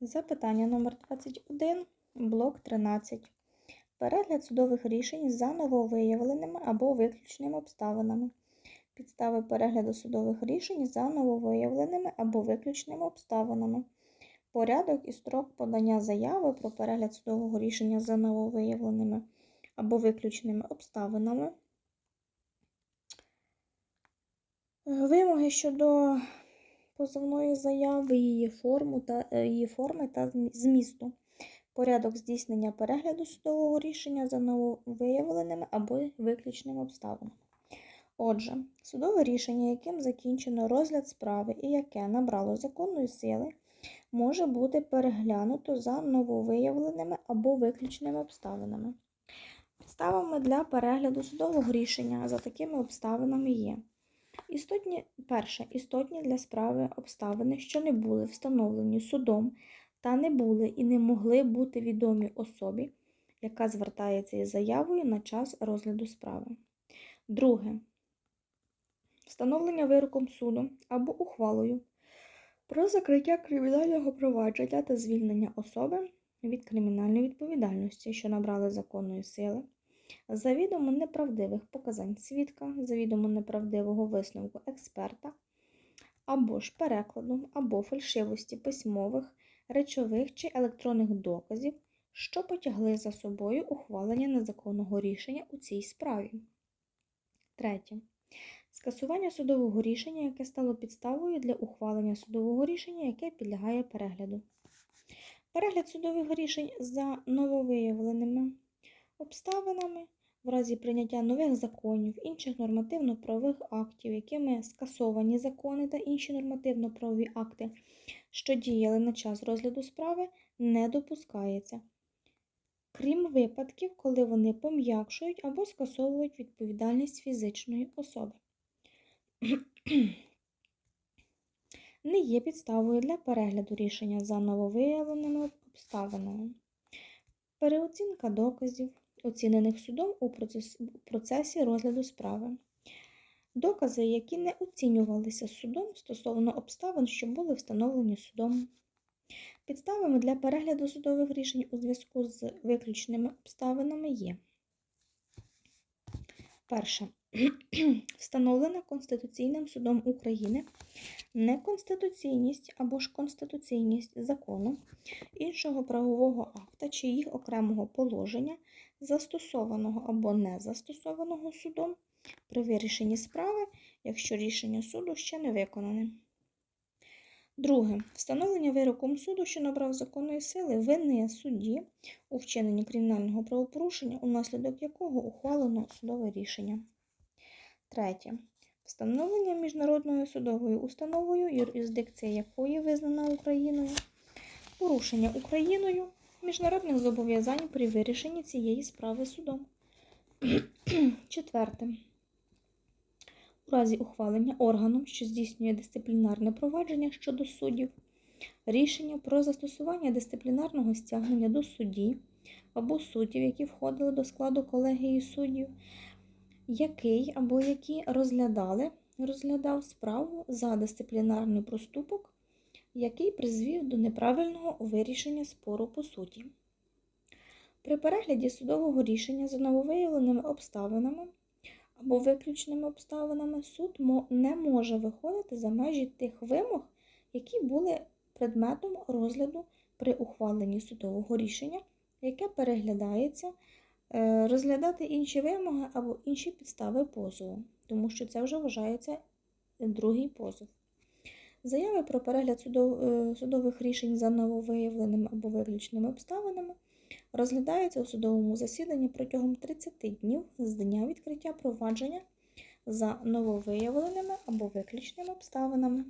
Запитання номер 21, блок 13. Перегляд судових рішень за нововиявленими або виключеними обставинами. Підстави перегляду судових рішень за нововиявленими або виключеними обставинами. Порядок і строк подання заяви про перегляд судового рішення за нововиявленими або виключеними обставинами. Вимоги щодо позовної заяви, її, форму та, е, її форми та змісту. Порядок здійснення перегляду судового рішення за нововиявленими або виключеними обставинами. Отже, судове рішення, яким закінчено розгляд справи і яке набрало законної сили, може бути переглянуто за нововиявленими або виключеними обставинами. Підставами для перегляду судового рішення за такими обставинами є істотні, перше, істотні для справи обставини, що не були встановлені судом та не були і не могли бути відомі особі, яка звертається із заявою на час розгляду справи. Друге. Встановлення вироком суду або ухвалою про закриття кримінального провадження та звільнення особи від кримінальної відповідальності, що набрали законної сили, завідомо неправдивих показань свідка, завідомо неправдивого висновку експерта, або ж перекладу, або фальшивості письмових, речових чи електронних доказів, що потягли за собою ухвалення незаконного рішення у цій справі. Третє. Скасування судового рішення, яке стало підставою для ухвалення судового рішення, яке підлягає перегляду. Перегляд судових рішень за нововиявленими обставинами в разі прийняття нових законів, інших нормативно-правових актів, якими скасовані закони та інші нормативно-правові акти, що діяли на час розгляду справи, не допускається, крім випадків, коли вони пом'якшують або скасовують відповідальність фізичної особи. Не є підставою для перегляду рішення за нововиявленими обставинами. Переоцінка доказів, оцінених судом у процесі розгляду справи. Докази, які не оцінювалися судом стосовно обставин, що були встановлені судом. Підставами для перегляду судових рішень у зв'язку з виключними обставинами є. Перше. Встановлена Конституційним судом України неконституційність або ж конституційність закону, іншого правового акта чи їх окремого положення, застосованого або не застосованого судом при вирішенні справи, якщо рішення суду ще не виконане. Друге. Встановлення вироком суду, що набрав законної сили, вини судді у вчиненні кримінального правопорушення, унаслідок якого ухвалено судове рішення. Третє. Встановлення міжнародною судовою установою, юрисдикція якої визнана Україною, порушення Україною міжнародних зобов'язань при вирішенні цієї справи судом. Четверте. У разі ухвалення органом, що здійснює дисциплінарне провадження щодо суддів, рішення про застосування дисциплінарного стягнення до судді або суддів, які входили до складу колегії суддів, який або які розглядали, розглядав справу за дисциплінарний проступок, який призвів до неправильного вирішення спору по суті. При перегляді судового рішення за нововиявленими обставинами або виключними обставинами суд не може виходити за межі тих вимог, які були предметом розгляду при ухваленні судового рішення, яке переглядається, розглядати інші вимоги або інші підстави позову, тому що це вже вважається другий позов. Заяви про перегляд е, судових рішень за нововиявленими або виключеними обставинами розглядаються у судовому засіданні протягом 30 днів з дня відкриття провадження за нововиявленими або виключеними обставинами.